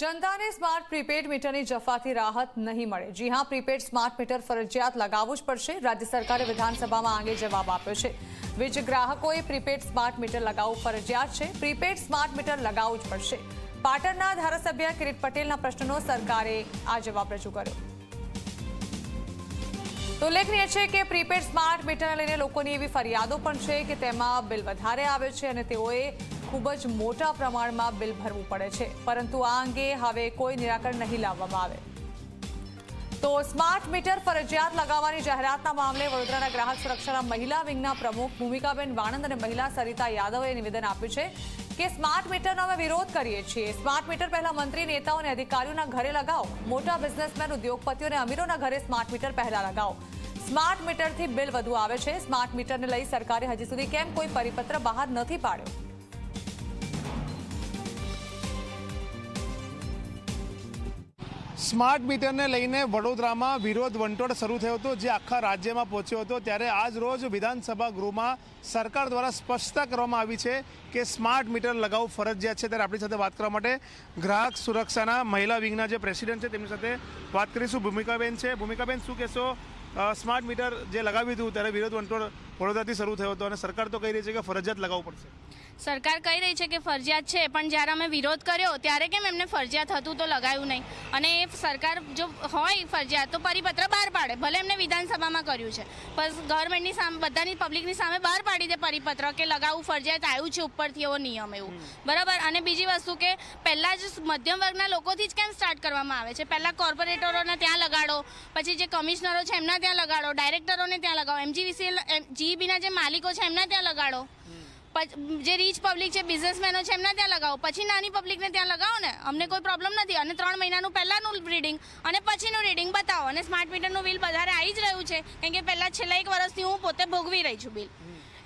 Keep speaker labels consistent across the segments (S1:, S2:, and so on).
S1: જનતાને smart prepaid મીટરની જફાથી રાહત નહીં મળે. જી હા, પ્રીપેડ સ્માર્ટ મીટર ફરજિયાત લગાવવું જ પડશે. રાજ્ય સરકારે વિધાનસભામાં આંગે જવાબ આપ્યો છે. વીજ ગ્રાહકોએ પ્રીપેડ સ્માર્ટ મીટર લગાવવું ફરજિયાત છે. પ્રીપેડ સ્માર્ટ મીટર લગાવવું જ પડશે. પાટણના ધારાસભ્ય કિરીટ પટેલના પ્રશ્નનો સરકારે આ જવાબ રજૂ કર્યો. ઉલ્લેખનીય છે કે પ્રીપેડ સ્માર્ટ મીટરને લઈને લોકોની એવી ફરિયાદો પણ છે કે તેમાં બિલ વધારે આવે છે અને તેઓએ ખૂબ જ મોટા પ્રમાણમાં બિલ ભરવું પડે છે. પરંતુ આ અંગે હવે કોઈ નિરાકરણ નહીં લાવવામાં આવે. તો સ્માર્ટ મીટર ફરજિયાત લગાવવાની જાહેરાતના મામલે વડોદરાના ગ્રાહક સુરક્ષાના મહિલા વિંગના પ્રમુખ ભૂમિકાબેન વાણંદ અને મહિલા સરિતા યાદવે નિવેદન આપ્યું છે કે સ્માર્ટ મીટરનો અમે વિરોધ કરીએ છીએ. સ્માર્ટ મીટર પહેલા મંત્રી, નેતાઓ અને અધિકારીઓના ઘરે લગાવો. મોટા બિઝનેસમેન, ઉદ્યોગપતિઓ અને અમીરોના ઘરે સ્માર્ટ મીટર પહેલા લગાવો. સ્માર્ટ મીટરથી બિલ વધુ આવે છે. સ્માર્ટ મીટરને લઈ સરકારે હજી સુધી કેમ કોઈ પરિપત્ર બહાર નથી પાડ્યો?
S2: સ્માર્ટ મીટરને લઈને વડોદરામાં વિરોધ વંટોળ શરૂ થયો હતો, જે આખા રાજ્યમાં પહોંચ્યો હતો. ત્યારે આજ રોજ વિધાનસભા ગૃહમાં સરકાર દ્વારા સ્પષ્ટતા કરવામાં આવી છે કે સ્માર્ટ મીટર લગાવવું ફરજિયાત છે. ત્યારે આપણી સાથે વાત કરવા માટે ગ્રાહક સુરક્ષાના મહિલા વિંગના જે પ્રેસિડેન્ટ છે, તેમની સાથે વાત કરીશું. ભૂમિકાબેન છે. ભૂમિકાબેન, શું કહેશો? સ્માર્ટ મીટર જે લગાવ્યું હતું, ત્યારે વિરોધ વંટોળ વડોદરાથી શરૂ થયો હતો અને સરકાર તો કહી રહી છે કે ફરજિયાત લગાવવું પડશે.
S3: સરકાર કહી રહી છે કે ફરજિયાત છે પણ જ્યારે અમે વિરોધ કર્યો ત્યારે કેમ એમને ફરજિયાત હતું તો લગાવ્યું નહીં? અને એ સરકાર જો હોય ફરજિયાત તો પરિપત્ર બહાર પાડે ભલે એમને વિધાનસભામાં કર્યું છે. બસ ગવર્મેન્ટની સામે બધાની પબ્લિકની સામે બહાર પાડી દે પરિપત્ર કે લગાવવું ફરજિયાત આવ્યું છે ઉપરથી એવો નિયમ એવું. બરાબર? અને બીજી વસ્તુ કે પહેલાં જ મધ્યમ વર્ગના લોકોથી જ કેમ સ્ટાર્ટ કરવામાં આવે છે? પહેલાં કોર્પોરેટરોને ત્યાં લગાડો પછી જે કમિશનરો છે એમના ત્યાં લગાડો ડાયરેક્ટરોને ત્યાં લગાડો એમજીવીસી જીબીના જે માલિકો છે, એમના ત્યાં લગાડો. જે રીચ પબ્લિક છે બિઝનેસમેનો છે, એમના ત્યાં લગાવો. પછી નાની પબ્લિકને ત્યાં લગાવો ને, અમને કોઈ પ્રોબ્લેમ નથી. અને ત્રણ મહિનાનું પહેલાંનું રીડિંગ અને પછીનું રીડિંગ બતાવો. અને સ્માર્ટ મીટરનું બિલ વધારે આવી જ રહ્યું છે. કેમ કે પહેલાં છેલ્લા એક વર્ષથી હું પોતે ભોગવી રહી છું બિલ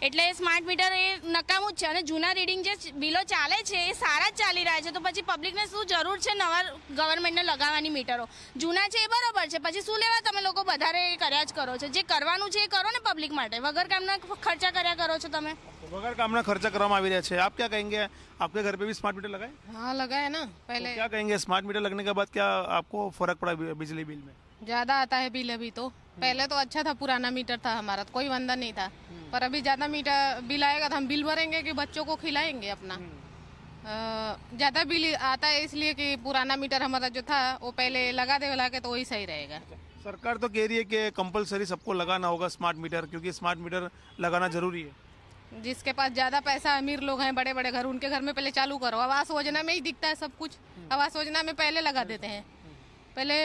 S3: એટલે સ્માર્ટ મીટર એ નકામું જ છે અને જૂના રીડિંગ જે બિલો ચાલે છે એ સારા જ ચાલી રહ્યા છે તો પછી પબ્લિકને શું જરૂર છે નવા ગવર્મેન્ટને લગાવવાની મીટરો જૂના છે એ બરોબર છે પછી શું લેવા તમે લોકો વધારે એ કર્યા જ કરો છો જે કરવાનું છે એ કરો ને પબ્લિક માટે વગર કામના ખર્ચા કર્યા કરો છો તમે
S2: વગર કામના ખર્ચા કરવામાં આવી રહ્યા છે આપ क्या कहेंगे आपके घर पे भी स्मार्ट मीटर लगाए
S4: हाँ लगाए ना पहले
S2: क्या कहेंगे स्मार्ट मीटर लगने के बाद क्या आपको फर्क पड़ा बि- बिजली बिल में
S4: ज्यादा आता है बिल अभी तो पहले तो अच्छा था पुराना मीटर था हमारा तो कोई बंधन नहीं था पर अभी ज़्यादा मीटर बिल आएगा तो हम बिल भरेंगे कि बच्चों को खिलाएँगे अपना। ज़्यादा बिल आता है इसलिए कि पुराना मीटर हमारा जो था वो पहले लगा दे लगा के तो वही सही रहेगा।
S2: सरकार तो कह रही है कि कंपलसरी सबको लगाना होगा स्मार्ट मीटर क्योंकि स्मार्ट मीटर लगाना ज़रूरी है।
S4: जिसके पास ज़्यादा पैसा अमीर लोग हैं बड़े बड़े घर उनके घर में पहले चालू करो। आवास योजना में ही दिखता है सब कुछ। आवास योजना में पहले लगा देते हैं। पहले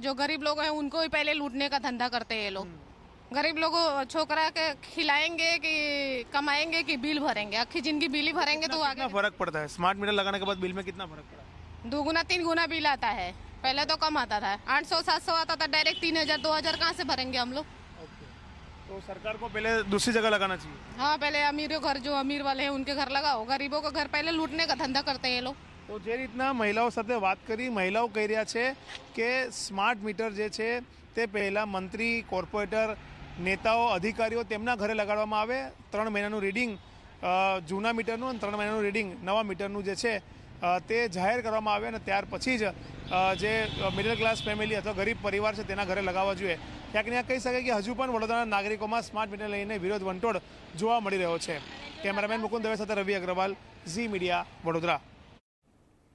S4: जो गरीब लोग हैं उनको ही पहले लूटने का धंधा करते हैं ये लोग। गरीब लोगों छोकरा के खिलाएंगे कि कमाएंगे कि बिल भरेंगे आखी जिंदगी बिल ही भरेंगे तो आगे
S2: कितना फर्क पड़ता है स्मार्ट मीटर लगाने के बाद बिल में कितना फर्क पड़ा
S4: दो गुना तीन गुना बिल आता है पहले तो कम आता था आठ सौ सात सौ आता था डायरेक्ट तीन हजार दो हजार कहाँ से भरेंगे हम लोग
S2: तो सरकार को पहले दूसरी जगह लगाना चाहिए
S4: हाँ पहले अमीरों घर जो अमीर वाले हैं उनके घर लगाओ गरीबों का घर पहले लूटने का धंधा करते हैं ये लोग
S2: તો જે રીતના મહિલાઓ સાથે વાત કરી મહિલાઓ કહી રહ્યા છે કે સ્માર્ટ મીટર જે છે તે પહેલાં મંત્રી કોર્પોરેટર નેતાઓ, અધિકારીઓ તેમના ઘરે લગાડવામાં આવે. ત્રણ મહિનાનું રીડિંગ જૂના મીટરનું અને ત્રણ મહિનાનું રીડિંગ, નવા મીટરનું જે છે તે જાહેર કરવામાં આવે અને ત્યાર પછી જ જે મિડલ ક્લાસ ફેમિલી અથવા ગરીબ પરિવાર છે તેના ઘરે લગાવવા જોઈએ. ક્યાંક ને કહી શકાય કે હજુ પણ વડોદરાના નાગરિકોમાં સ્માર્ટ મીટર લઈને વિરોધ વંટોળ જોવા મળી રહ્યો છે. કેમેરામેન મુકુંદ દવે સાથે રવિ અગ્રવાલ, ઝી મીડિયા, વડોદરા.